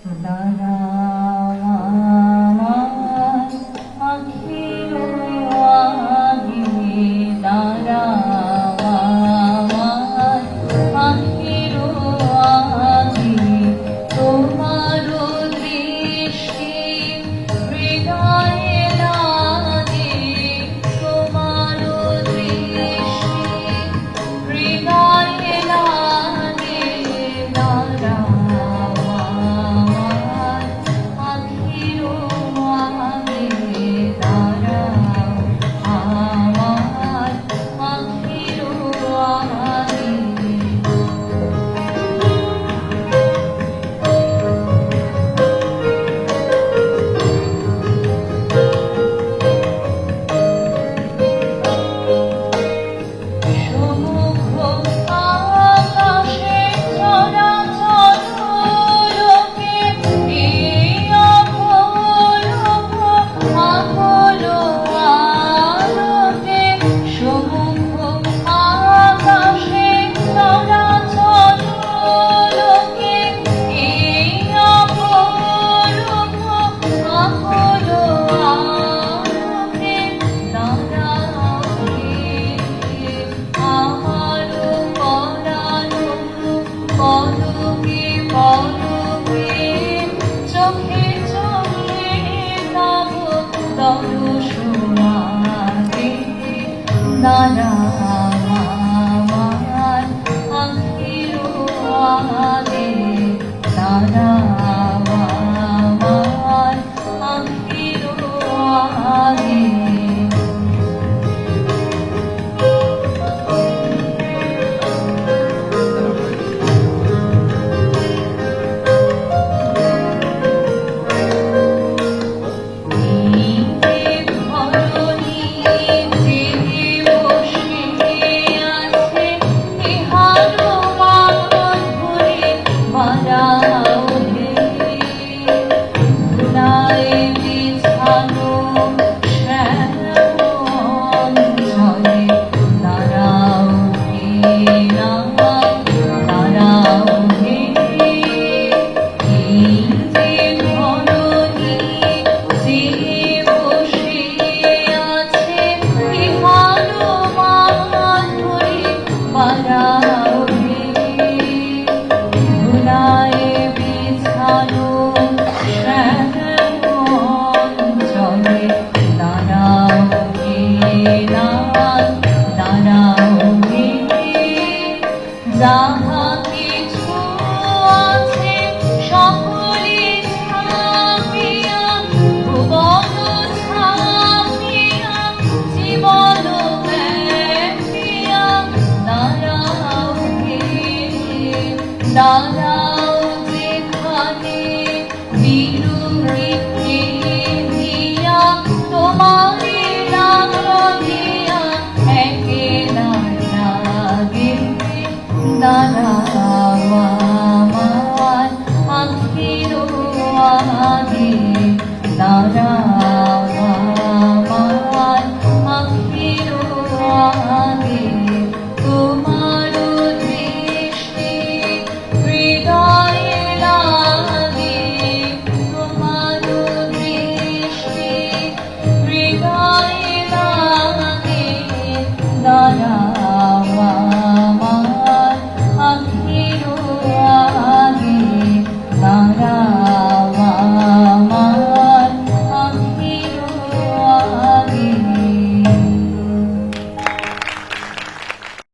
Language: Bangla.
Mm-hmm. සදාගා দর্শনাতে যাহা কিছু আছে সকলে ছাপিয়া ভুবন ছাপিয়া জীবন ব্যাপিয়া দাঁড়াও দাঁড়া நாராயண.